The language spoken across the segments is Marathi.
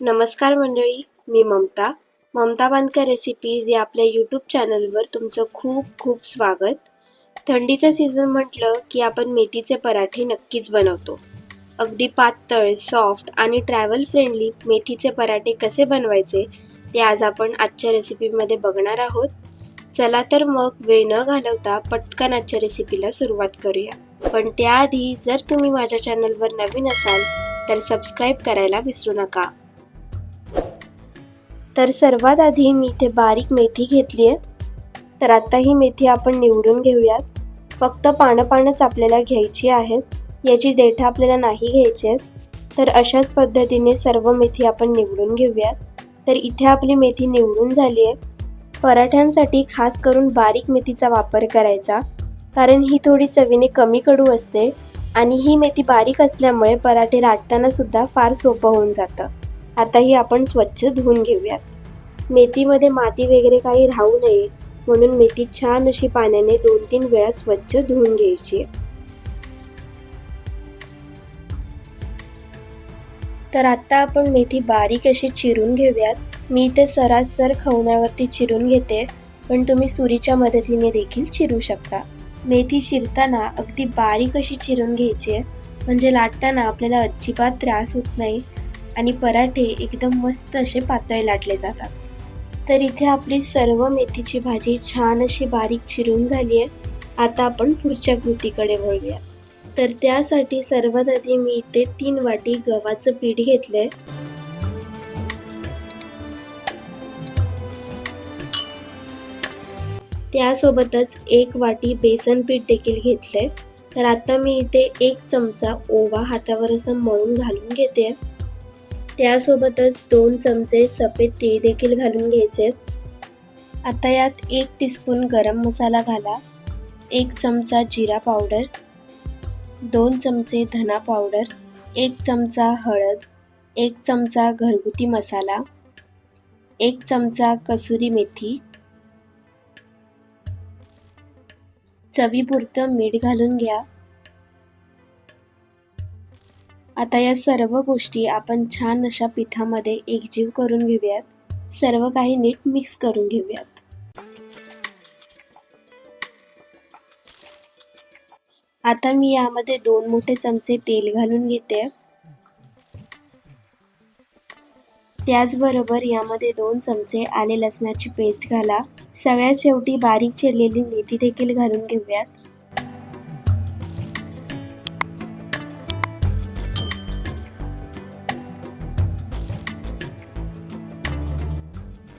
नमस्कार मंडळी मी ममता. ममता बांधकर रेसिपीज या आपल्या यूट्यूब चॅनलवर तुमचं खूप खूप स्वागत. थंडीचं सीझन म्हटलं की आपण मेथीचे पराठे नक्कीच बनवतो. अगदी पातळ सॉफ्ट आणि ट्रॅव्हल फ्रेंडली मेथीचे पराठे कसे बनवायचे ते आज आपण आजच्या रेसिपीमध्ये बघणार आहोत. चला तर मग वेळ न घालवता पटकन आजच्या रेसिपीला सुरुवात करूया. पण त्याआधी जर तुम्ही माझ्या चॅनलवर नवीन असाल तर सबस्क्राईब करायला विसरू नका. तर सर्वात आधी मी इथे बारीक मेथी घेतली आहे. तर आता ही मेथी आपण निवडून घेऊयात. फक्त पानं पानंच आपल्याला घ्यायची आहेत. याची देठा आपल्याला नाही घ्यायची आहेत. तर अशाच पद्धतीने सर्व मेथी आपण निवडून घेऊयात. तर इथे आपली मेथी निवडून झाली आहे. पराठ्यांसाठी खास करून बारीक मेथीचा वापर करायचा कारण ही थोडी चवीने कमी कडू असते आणि ही मेथी बारीक असल्यामुळे पराठे लाटताना सुद्धा फार सोपं होऊन जातं. आता ही आपण स्वच्छ धुवून घेऊयात. मेथीमध्ये माती वगैरे काही राहू नये म्हणून मेथी छान अशी पाण्याने दोन तीन वेळा स्वच्छ धुवून घ्यायची. तर आता आपण मेथी बारीक अशी चिरून घेऊयात. मी ते सरासर खवण्यावरती चिरून घेते पण तुम्ही सुरीच्या मदतीने देखील चिरू शकता. मेथी चिरताना अगदी बारीक अशी चिरून घ्यायची आहे म्हणजे लाटताना आपल्याला अजिबात त्रास होत नाही. आणि पराठे एकदम मस्त असे पातळ लाटले जातात. तर इथे आपली सर्व मेथीची भाजी छान अशी बारीक चिरून झाली आहे. आता आपण पुढच्या कृतीकडे वळूया. तर त्यासाठी सर्वात आधी मी इथे तीन वाटी गव्हाचं पीठ घेतलंय. त्यासोबतच एक वाटी बेसन पीठ देखील घेतलंय. तर आता मी इथे एक चमचा ओवा हातावर असं मळून घालून घेते. त्यासोबतच दोन चमचे सफेद तीळ देखील घालून घ्यायचे. आता यात एक टीस्पून गरम मसाला घाला. एक चमचा जिरा पावडर दोन चमचे धना पावडर एक चमचा हळद. एक चमचा घरगुती मसाला. एक चमचा कसुरी मेथी. चवीपुरतं मीठ घालून घ्या. आता या सर्व गोष्टी आपण छान अशा पिठामध्ये एकजीव करून घेऊयात. सर्व काही नीट मिक्स करून घेऊयात. आता मी यामध्ये दोन मोठे चमचे तेल घालून घेते. त्याचबरोबर यामध्ये दोन चमचे आले लसणाची पेस्ट घाला. सगळ्यात शेवटी बारीक चिरलेली मेथी देखील घालून घेऊयात.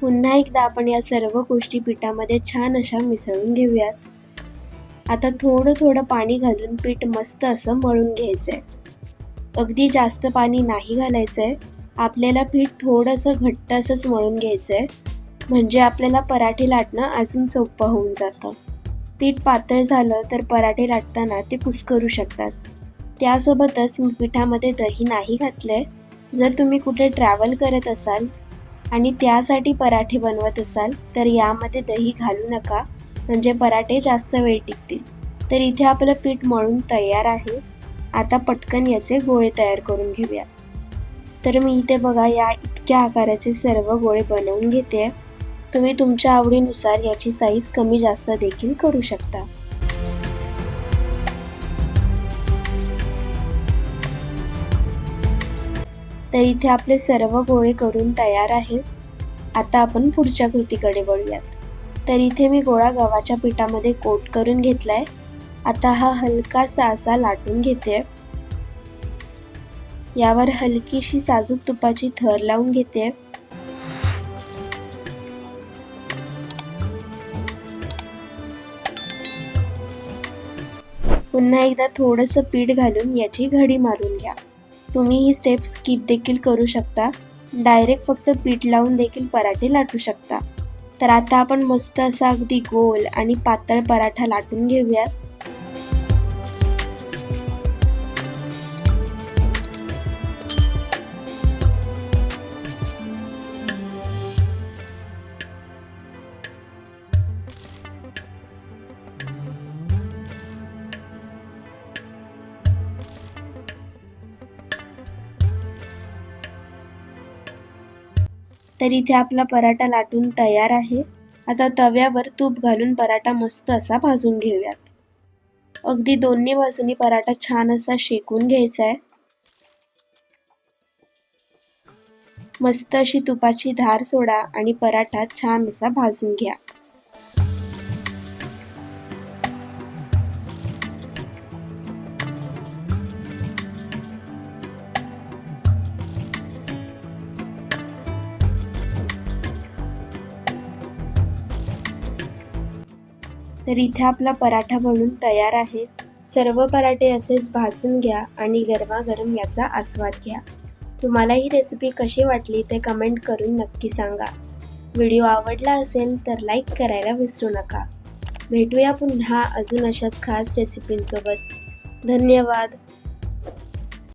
पुन्हा एकदा आपण या सर्व गोष्टी पिठामध्ये छान अशा मिसळून घेऊयात. आता थोडं थोडं पाणी घालून पीठ मस्त असं मळून घ्यायचंय. अगदी जास्त पाणी नाही घालायचंय. आपल्याला पीठ थोडंसं घट्ट असंच मळून घ्यायचंय. म्हणजे आपल्याला पराठे लाटणं अजून सोपं होऊन जातं. पीठ पातळ झालं तर पराठे लाटताना ते कुस्करू शकतात. त्यासोबतच मी पिठामध्ये दही नाही घातलंय. जर तुम्ही कुठे ट्रॅव्हल करत असाल आणि त्यासाठी पराठे बनवत असाल तर यामध्ये दही घालू नका. म्हणजे पराठे जास्त वेळ टिकतील. तर इथे आपलं पीठ मळून तयार आहे. आता पटकन याचे गोळे तयार करून घेऊया तर मी इथे बघा या इतक्या आकाराचे सर्व गोळे बनवून घेते. तुम्ही तुमच्या आवडीनुसार याची साईज कमी जास्त देखील करू शकता. तर इथे आपले सर्व गोळे करून तयार आहेत आता आपण पुढच्या कृतीकडे वळूयात. तर इथे मी गोळा गव्हाच्या पिठामध्ये कोट करून घेतलाय. आता हा हलकासा असा लाटून घेते. यावर हलकीशी साजूक तुपाची थर लावून घेते. पुन्हा एकदा थोडंसं पीठ घालून याची घडी मारून घ्या. तुम्ही ही स्टेप स्किप देखील करू शकता. डायरेक्ट फक्त पीठ लावून देखील पराठे लाटू शकता. तर आता आपण मस्त असा अगदी गोल आणि पातळ पराठा लाटून घेऊयात. तर इथे आपला पराठा लाटून तयार आहे. आता तव्यावर तूप घालून पराठा मस्त असा भाजून घेऊयात. अगदी दोन्ही बाजूनी पराठा छान असा शेकून घ्यायचा आहे मस्त अशी तुपाची धार सोडा आणि पराठा छान असा भाजून घ्या. तर इथे आपला पराठा बनून तयार आहे. सर्व पराठे असेच भाजून घ्या आणि गरमागरम याचा आस्वाद घ्या. तुम्हाला ही रेसिपी कशी वाटली ते कमेंट करून नक्की सांगा. व्हिडिओ आवडला असेल तर लाईक करायला विसरू नका. भेटूया पुन्हा अजून अशाच खास रेसिपींसोबत धन्यवाद.